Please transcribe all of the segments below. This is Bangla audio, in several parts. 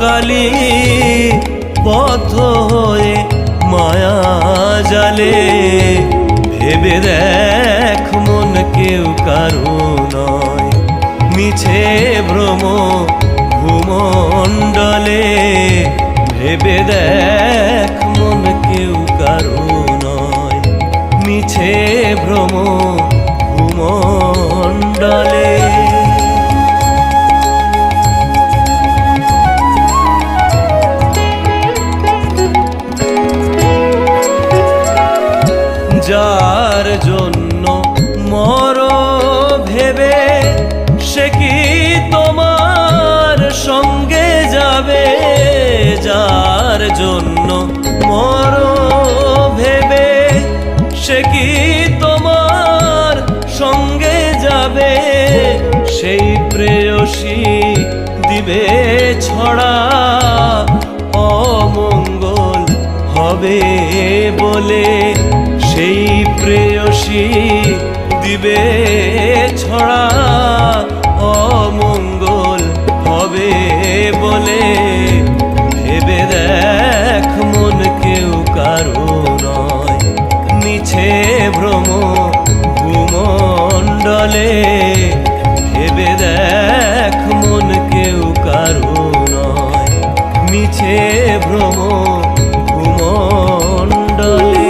কালী বদ্ধ হয়ে মায়া জালে। ভেবে দেখ মন কেউ কারও নয়। মিছে ভ্রম ভূমণ্ডলে। ভেবে দেখ মন কেউ কারও নয়। মিছে ভ্রম ভূমণ্ডলে। সেই প্রেয়সী দিবে ছড়া। অমঙ্গল হবে বলে সেই প্রেয়সী দিবে ছড়া। অমঙ্গল হবে বলে ভেবে দেখ মন কেউ কারও নয়। মিছে ভ্রম ভূমণ্ডলে মিছে ভ্রম ভূমণ্ডলে।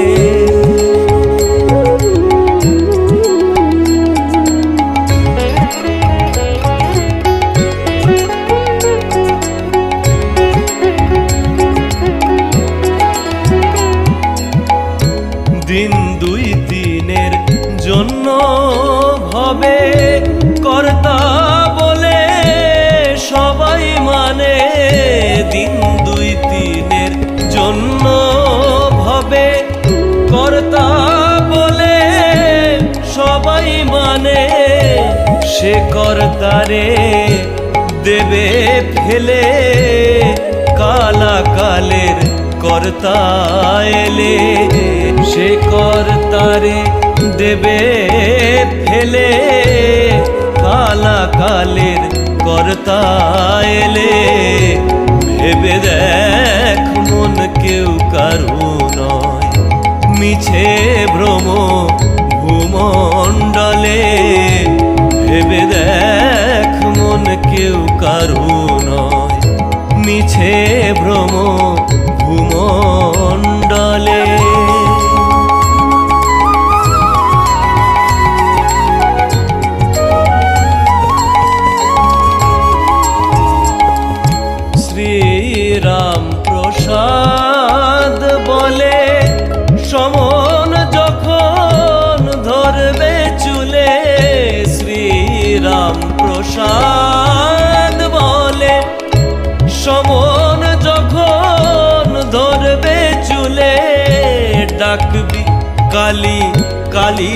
দিন দুই দিনের জন্য ভবে সে কর্তারে দেবে ফেলে। কালা কালের কর্তা এলে। সে কর্তারে দেবে ফেলে। কালা কালের কর্তা এলে। ভেবে দেখ মন কেউ কারু নয়। মিছে ভ্রম ভূমণ্ডলে। কেউ কারু নয় মিছে ভ্রম ভূমণ্ডলে। শ্রীরাম প্রসাদ বলে, সমন যখন ধরবে চুলে, শ্রীরাম প্রসাদ কালি কালি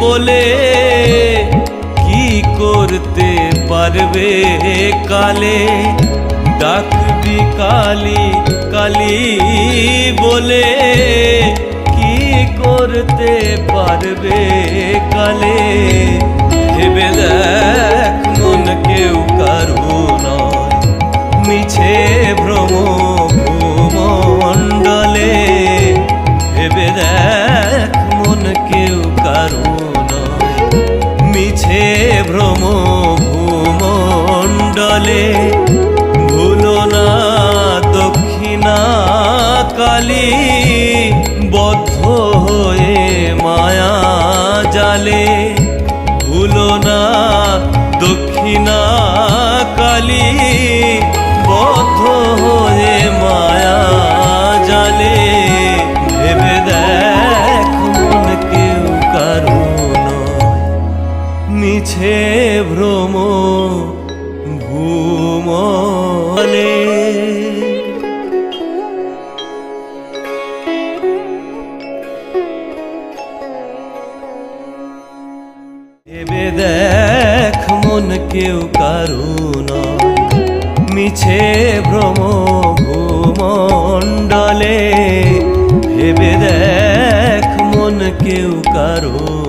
বলে, কি করতে পারবে কালে? ডাকবি কালি কালি বলে, কি করতে পারবে কালে? ভেবে দেখ মন কেউ কারু নয়, মিছে ভ্রম কারু মিছে ভ্রম ভূমণ্ডলে ভুলো না দক্ষিণা কালী বদ্ধ হয়ে মায়া জালে। ভুলো না দক্ষিণা কালী বদ্ধ হয়ে মায়া জালে। মিছে ভ্রম ভূমনে। এবে দেখ মন কেউ কারুন মিছে ভ্রম ভূমণ্ডলে। এবে দেখ মন কেউ কারুন